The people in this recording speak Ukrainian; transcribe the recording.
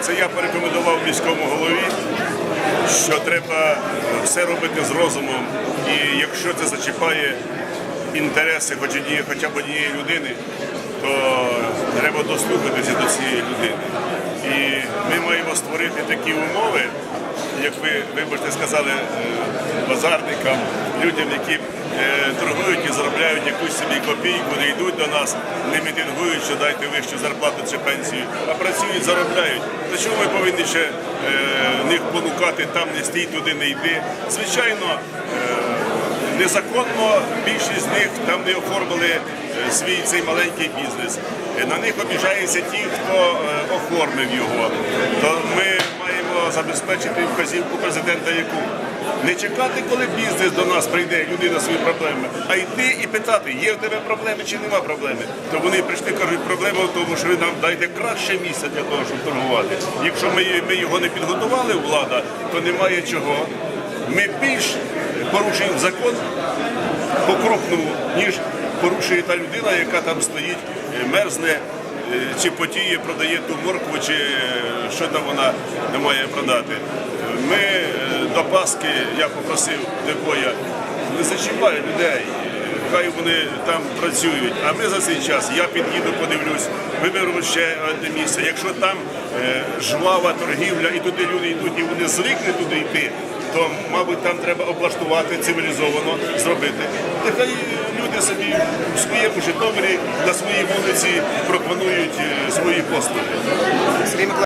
це я порекомендував міському голові, що треба все робити з розумом. І якщо це зачіпає інтереси хоч однієї, хоча б однієї людини, то треба дослухатися до цієї людини. Ми маємо створити такі умови, як ви, вибачте, сказали е, базарникам, людям, які е, торгують і заробляють якусь собі копійку, не йдуть до нас, не мітингують, що дайте вищу зарплату чи пенсію, а працюють, заробляють. То чому ми повинні ще е, них понукати там, не стій, туди не йди? Звичайно, незаконно більшість з них там не оформили е, свій цей маленький бізнес. Е, На них обіжаються ті, хто е, оформив його. То ми маємо забезпечити вказівку президента, яку не чекати, коли бізнес до нас прийде, людина свої проблеми, а йти і питати, є в тебе проблеми чи нема проблеми. То вони прийшли, кажуть, проблема в тому, що ви нам дайте краще місце для того, щоб торгувати. Якщо ми, ми його не підготували, влада, то немає чого. Ми більш порушуємо закон по-крупному, ніж порушує та людина, яка там стоїть, е, мерзне, е, чи потіє, продає ту моркву, чи е, що там вона не має продати. Ми до Пасхи, я попросив Декоя, не зачіпай людей. Хай вони там працюють, а ми за цей час я під'їду, подивлюсь, виберу ще одне місце. Якщо там жвава торгівля і туди люди йдуть, і вони звикли туди йти, то, мабуть, там треба облаштувати цивілізовано, зробити. Нехай люди собі в своєму Житомирі на своїй вулиці пропонують е, свої послуги.